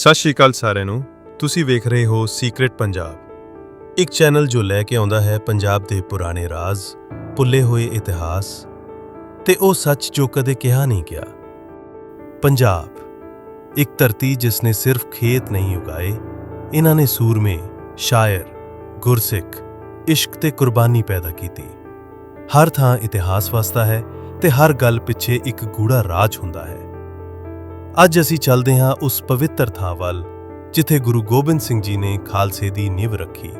ਸਤਿ ਸ਼੍ਰੀ ਅਕਾਲ ਸਾਰਿਆਂ ਨੂੰ। ਤੁਸੀਂ ਵੇਖ ਰਹੇ ਹੋ ਸੀਕ੍ਰੀਟ ਪੰਜਾਬ ਇੱਕ ਚੈਨਲ ਜੋ ਲੈ ਕੇ ਆਉਂਦਾ ਹੈ ਪੰਜਾਬ ਦੇ ਪੁਰਾਣੇ ਰਾਜ਼, ਭੁੱਲੇ ਹੋਏ ਇਤਿਹਾਸ, ਤੇ ਉਹ ਸੱਚ ਜੋ ਕਦੇ ਕਿਹਾ ਨਹੀਂ ਗਿਆ। ਪੰਜਾਬ, ਇੱਕ ਧਰਤੀ ਜਿਸ ਨੇ ਸਿਰਫ ਖੇਤ ਨਹੀਂ ਉਗਾਏ ਇਹਨਾਂ ਨੇ ਸੂਰਮੇ, ਸ਼ਾਇਰ, ਗੁਰਸਿੱਖ, ਇਸ਼ਕ ਤੇ ਕੁਰਬਾਨੀ ਪੈਦਾ ਕੀਤੀ। ਹਰ ਥਾਂ ਇਤਿਹਾਸ ਵਸਦਾ ਹੈ ਤੇ ਹਰ ਗੱਲ ਪਿੱਛੇ ਇੱਕ ਗੂੜਾ ਰਾਜ ਹੁੰਦਾ ਹੈ। ਅੱਜ ਅਸੀਂ ਚੱਲਦੇ ਹਾਂ ਉਸ ਪਵਿੱਤਰ ਥਾਂ ਵੱਲ, ਜਿੱਥੇ ਗੁਰੂ ਗੋਬਿੰਦ ਸਿੰਘ ਜੀ ਨੇ ਖਾਲਸੇ ਦੀ ਨੀਂਹ ਰੱਖੀ,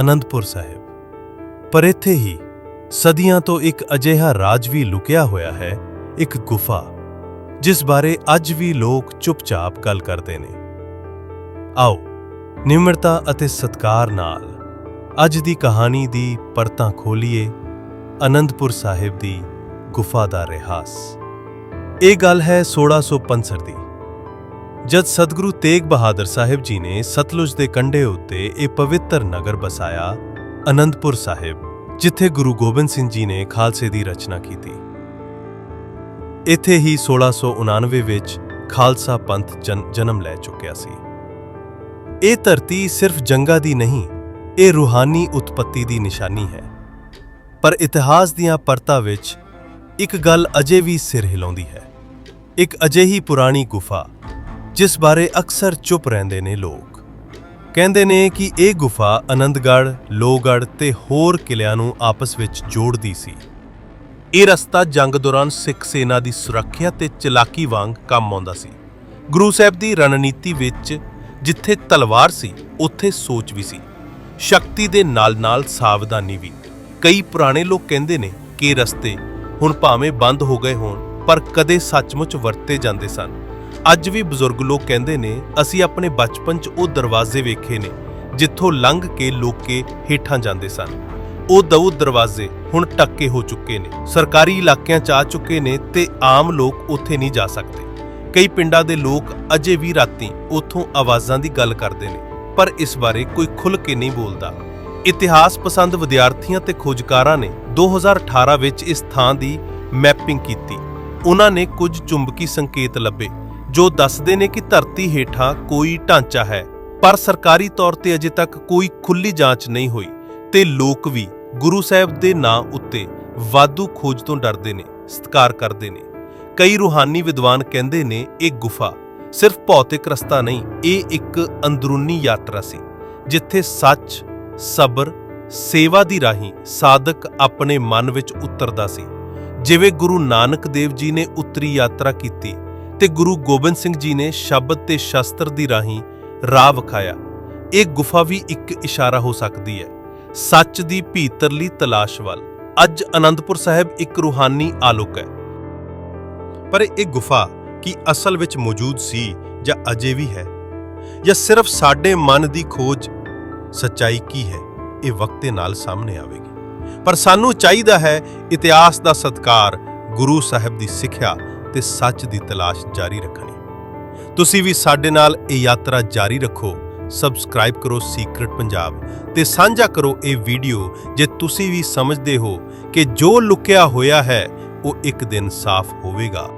ਅਨੰਦਪੁਰ ਸਾਹਿਬ। ਪਰ ਇੱਥੇ ਹੀ ਸਦੀਆਂ ਤੋਂ ਇੱਕ ਅਜਿਹਾ ਰਾਜ ਵੀ ਲੁਕਿਆ ਹੋਇਆ ਹੈ, ਇੱਕ ਗੁਫਾ, ਜਿਸ ਬਾਰੇ ਅੱਜ ਵੀ ਲੋਕ ਚੁੱਪਚਾਪ ਗੱਲ ਕਰਦੇ ਨੇ। ਆਓ, ਨਿਮਰਤਾ ਅਤੇ ਸਤਕਾਰ ਨਾਲ ਅੱਜ ਦੀ ਕਹਾਣੀ ਦੀ ਪਰਤਾਂ ਖੋਲੀਏ, ਅਨੰਦਪੁਰ ਸਾਹਿਬ ਦੀ ਗੁਫਾ ਦਾ ਰਹਿਾਸ। ਇਹ ਗੱਲ ਹੈ 1665 ਦੀ। ਜਦ ਸਤਿਗੁਰੂ ਤੇਗ ਬਹਾਦਰ ਸਾਹਿਬ ਜੀ ਨੇ ਸਤਲੁਜ ਦੇ ਕੰਢੇ ਉੱਤੇ ਇਹ ਪਵਿੱਤਰ ਨਗਰ ਬਸਾਇਆ, ਅਨੰਦਪੁਰ ਸਾਹਿਬ, ਜਿੱਥੇ ਗੁਰੂ ਗੋਬਿੰਦ ਸਿੰਘ ਜੀ ਨੇ ਖਾਲਸੇ ਦੀ ਰਚਨਾ ਕੀਤੀ। ਇੱਥੇ ਹੀ 1699 ਵਿੱਚ ਖਾਲਸਾ ਪੰਥ ਜਨ- ਜਨਮ ਲੈ ਚੁੱਕਿਆ ਸੀ। ਇਹ ਧਰਤੀ ਸਿਰਫ ਜੰਗਾਂ ਦੀ ਨਹੀਂ, ਇਹ ਰੂਹਾਨੀ ਉਤਪਤੀ ਦੀ ਨਿਸ਼ਾਨੀ ਹੈ। ਪਰ ਇਤਿਹਾਸ ਦੀਆਂ ਪਰਤਾਂ ਵਿੱਚ ਇੱਕ ਗੱਲ ਅਜੇ ਵੀ ਸਿਰ ਹਿਲਾਉਂਦੀ ਹੈ। ਇੱਕ ਅਜਿਹੀ ਪੁਰਾਣੀ ਗੁਫਾ, ਜਿਸ ਬਾਰੇ ਅਕਸਰ ਚੁੱਪ ਰਹਿੰਦੇ ਨੇ ਲੋਕ। ਕਹਿੰਦੇ ਨੇ ਕਿ ਇਹ ਗੁਫਾ ਅਨੰਦਗੜ੍ਹ ਲੋਹਗੜ੍ਹ ਤੇ ਹੋਰ ਕਿਲਿਆਂ ਨੂੰ ਆਪਸ ਵਿੱਚ ਜੋੜਦੀ ਸੀ। ਇਹ ਰਸਤਾ ਜੰਗ ਦੌਰਾਨ ਸਿੱਖ ਸੈਨਾ ਦੀ ਸੁਰੱਖਿਆ ਤੇ ਚਲਾਕੀ ਵਾਂਗ ਕੰਮ ਆਉਂਦਾ ਸੀ। ਗੁਰੂ ਸਾਹਿਬ ਦੀ ਰਣਨੀਤੀ ਵਿੱਚ ਜਿੱਥੇ ਤਲਵਾਰ ਸੀ, ਉੱਥੇ ਸੋਚ ਵੀ ਸੀ। ਸ਼ਕਤੀ ਦੇ ਨਾਲ-ਨਾਲ ਸਾਵਧਾਨੀ ਵੀ। ਕਈ ਪੁਰਾਣੇ ਲੋਕ ਕਹਿੰਦੇ ਨੇ ਕਿ ਰਸਤੇ ਹੁਣ ਭਾਵੇਂ ਬੰਦ ਹੋ ਗਏ ਹੋਣ, ਪਰ ਕਦੇ ਸੱਚਮੁੱਚ ਵਰਤੇ ਜਾਂਦੇ ਸਨ। ਅੱਜ ਵੀ ਬਜ਼ੁਰਗ ਲੋਕ ਕਹਿੰਦੇ ਨੇ, ਅਸੀਂ ਆਪਣੇ ਬਚਪਨ 'ਚ ਉਹ ਦਰਵਾਜ਼ੇ ਵੇਖੇ ਨੇ, ਜਿੱਥੋਂ ਲੰਘ ਕੇ ਲੋਕੇ ਹੇਠਾਂ ਜਾਂਦੇ ਸਨ। ਉਹ ਦਊ ਦਰਵਾਜ਼ੇ ਹੁਣ ਟੱਕੇ ਹੋ ਚੁੱਕੇ ਨੇ, ਸਰਕਾਰੀ ਇਲਾਕਿਆਂ 'ਚ ਆ ਚੁੱਕੇ ਨੇ ਤੇ ਆਮ ਲੋਕ ਉੱਥੇ ਨਹੀਂ ਜਾ ਸਕਦੇ। ਕਈ ਪਿੰਡਾਂ ਦੇ ਲੋਕ ਅਜੇ ਵੀ ਰਾਤੀ ਉੱਥੋਂ ਆਵਾਜ਼ਾਂ ਦੀ ਗੱਲ ਕਰਦੇ ਨੇ, ਪਰ ਇਸ ਬਾਰੇ ਕੋਈ ਖੁੱਲ੍ਹ ਕੇ ਨਹੀਂ ਬੋਲਦਾ। ਇਤਿਹਾਸ ਪਸੰਦ ਵਿਦਿਆਰਥੀਆਂ ਤੇ ਖੋਜਕਾਰਾਂ ਨੇ 2018 ਵਿੱਚ ਇਸ ਥਾਂ ਦੀ ਮੈਪਿੰਗ ਕੀਤੀ। ਉਹਨਾਂ ਨੇ ਕੁਝ ਚੁੰਬਕੀ ਸੰਕੇਤ ਲੱਭੇ, ਜੋ ਦੱਸਦੇ ਨੇ ਕਿ ਧਰਤੀ ਹੇਠਾਂ ਕੋਈ ਢਾਂਚਾ ਹੈ, ਪਰ ਸਰਕਾਰੀ ਤੌਰ ਤੇ ਅਜੇ ਤੱਕ ਕੋਈ ਖੁੱਲੀ ਜਾਂਚ ਨਹੀਂ ਹੋਈ ਤੇ ਲੋਕ ਵੀ ਗੁਰੂ ਸਾਹਿਬ ਦੇ ਨਾਂ ਉੱਤੇ ਵਾਧੂ ਖੋਜ ਤੋਂ ਡਰਦੇ ਨੇ, ਸਤਿਕਾਰ ਕਰਦੇ ਨੇ। ਕਈ ਰੂਹਾਨੀ ਵਿਦਵਾਨ ਕਹਿੰਦੇ ਨੇ, ਇਹ ਗੁਫਾ ਸਿਰਫ ਭੌਤਿਕ ਰਸਤਾ ਨਹੀਂ, ਇਹ ਇੱਕ ਅੰਦਰੂਨੀ ਯਾਤਰਾ ਸੀ, ਜਿੱਥੇ ਸੱਚ ਸਬਰ, ਸੇਵਾ ਦੀ ਰਾਹੀਂ ਸਾਧਕ ਆਪਣੇ ਮਨ ਵਿੱਚ ਉਤਰਦਾ ਸੀ। ਜਿਵੇਂ ਗੁਰੂ ਨਾਨਕ ਦੇਵ ਜੀ ਨੇ ਉੱਤਰੀ ਯਾਤਰਾ ਕੀਤੀ ਤੇ ਗੁਰੂ ਗੋਬਿੰਦ ਸਿੰਘ ਜੀ ਨੇ ਸ਼ਬਦ ਤੇ ਸ਼ਸਤਰ ਦੀ ਰਾਹੀਂ ਰਾਹ ਵਿਖਾਇਆ। ਇਹ ਗੁਫਾ ਵੀ ਇੱਕ ਇਸ਼ਾਰਾ ਹੋ ਸਕਦੀ ਹੈ। ਸੱਚ ਦੀ ਭੀਤਰਲੀ ਤਲਾਸ਼ ਵੱਲ। ਅੱਜ ਅਨੰਦਪੁਰ ਸਾਹਿਬ ਇੱਕ ਰੂਹਾਨੀ ਆਲੋਕ ਹੈ। ਪਰ ਇਹ ਗੁਫਾ ਕੀ ਅਸਲ ਵਿੱਚ ਮੌਜੂਦ ਸੀ ਜਾਂ ਅਜੇ ਵੀ ਹੈ? ਜਾਂ ਸਿਰਫ ਸਾਡੇ ਮਨ ਦੀ ਖੋਜ ਸੱਚਾਈ ਕੀ ਹੈ? ਇਹ ਵਕਤ ਦੇ ਨਾਲ ਸਾਹਮਣੇ ਆਵੇਗੀ। ਪਰ ਸਾਨੂੰ ਚਾਹੀਦਾ ਹੈ ਇਤਿਹਾਸ ਦਾ ਸਤਕਾਰ, ਗੁਰੂ ਸਾਹਿਬ ਦੀ ਸਿੱਖਿਆ ਤੇ ਸੱਚ ਦੀ ਤਲਾਸ਼ ਜਾਰੀ ਰੱਖਣੀ। ਤੁਸੀਂ ਵੀ ਸਾਡੇ ਨਾਲ ਇਹ ਯਾਤਰਾ ਜਾਰੀ ਰੱਖੋ। ਸਬਸਕ੍ਰਾਈਬ ਕਰੋ ਸੀਕ੍ਰੀਟ ਪੰਜਾਬ ਤੇ ਸਾਂਝਾ ਕਰੋ ਇਹ ਵੀਡੀਓ ਜੇ ਤੁਸੀਂ ਵੀ ਸਮਝਦੇ ਹੋ ਕਿ ਜੋ ਲੁਕਿਆ ਹੋਇਆ ਹੈ, ਉਹ ਇੱਕ ਦਿਨ ਸਾਫ਼ ਹੋਵੇਗਾ।